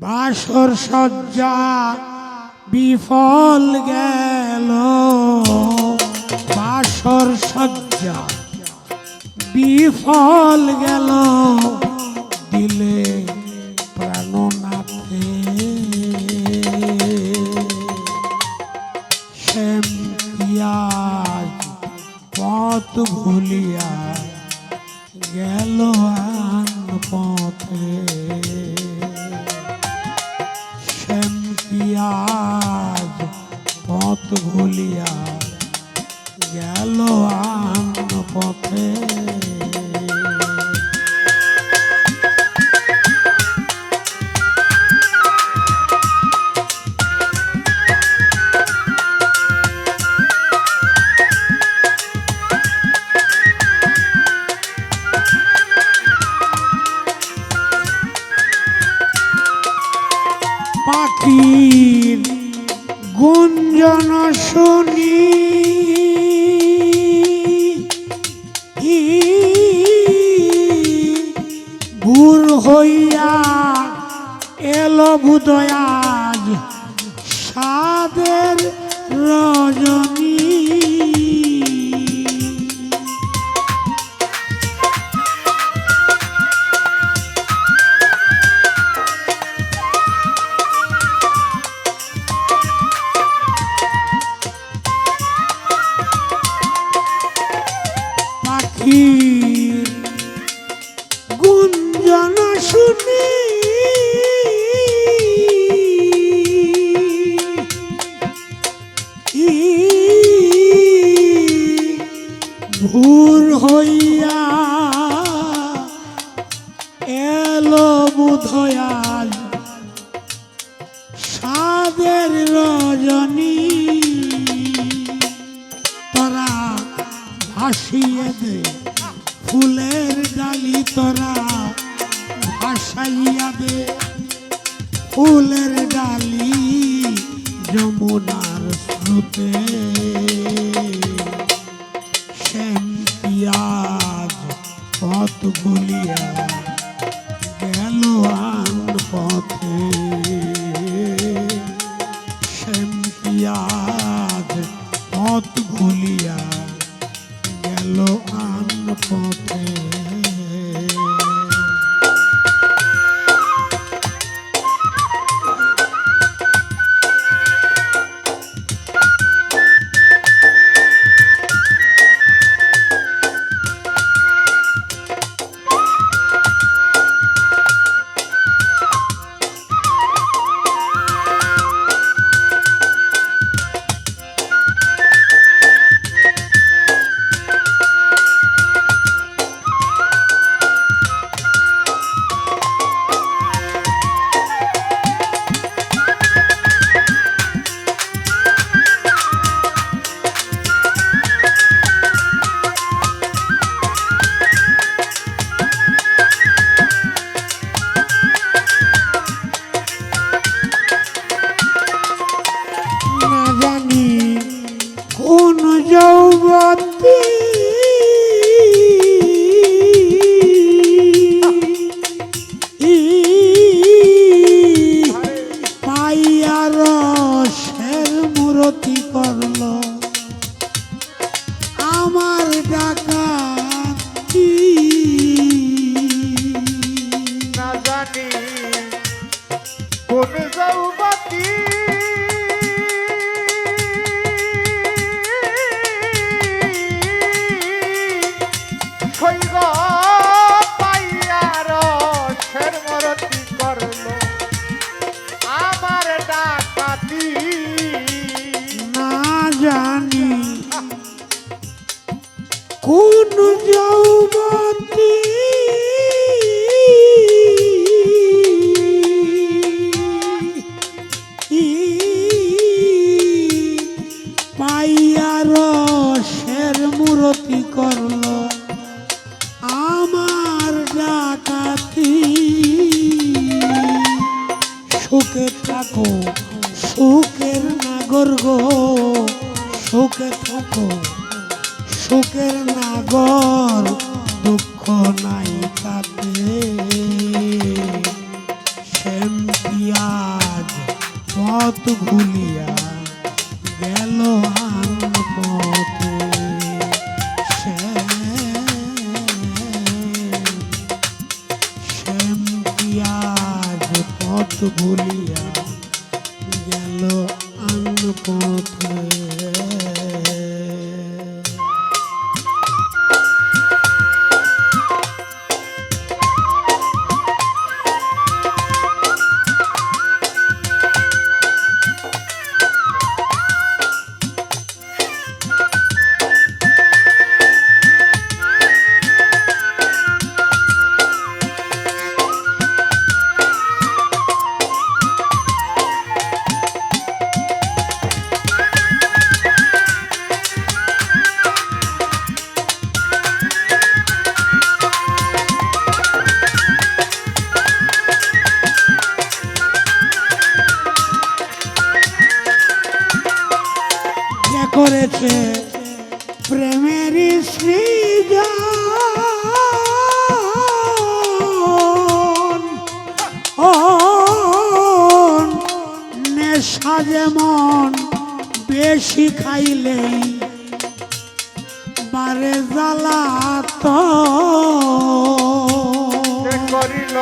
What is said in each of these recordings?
বাসর সজ্জা বিফল গেল। বাসর সজ্জা বিফল গেল। দিলে পাখির গুঞ্জন শুনি। ভুল হইয়া এলো বুদয়াজ ভোর হইয়া এলো বুধয়াল সাদের রজনী তোরা ভাসিয়ে দে, ফুলের ডালি তোরা ভাসাইয়া দে। ফুলের ডালি যমুনার স্রোতে। ভুলিয়া গেল আন পথে। শ্যাম পিয়াজ পথ ভুলিয়া গেল আন পথে। সৈগ সুখে থাকো, সুখের নাগর গো, সুখে থাকো, সুখের নাগর, দুঃখ নাই তাতে। শ্যাম পিয়া পথ ভুলিয়া গেল আন পথ ভুলিয়া গেল আন পথে করেছে প্রেমের সৃজন। ও নেশা যেমন বেশি খাইলেই বারে জ্বালা তো করিল?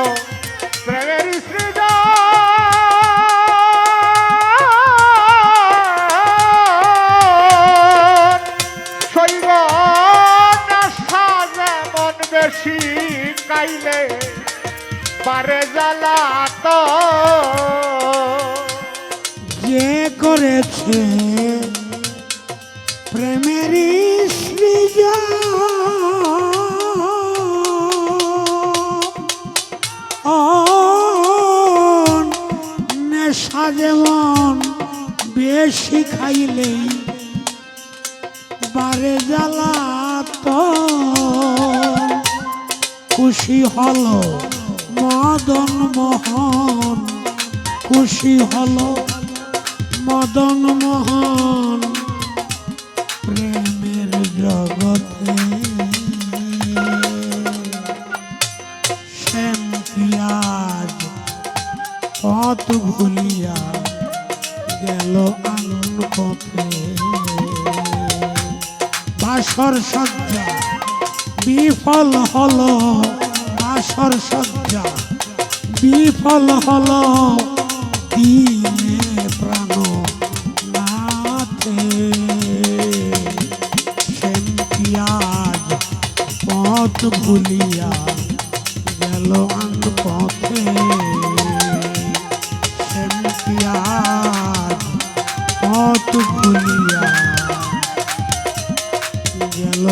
যে করেছে প্রেমের সৃজন। নেশা যেমন বেশি খাইলেই বারে জ্বালা তো খুশি হলো মদন মোহন, খুশি হলো মদন মোহন, প্রেমের জগতে। শ্যাম পিয়াজ পথ ভুলিয়া গেল আনন্দ পথে। বাসর সজ্জা বিফল হল, বাসর সজ্জা বিফল হল। দিনে পথ ভুলিয়া গেল আন পথে। পথ ভুলিয়া গেল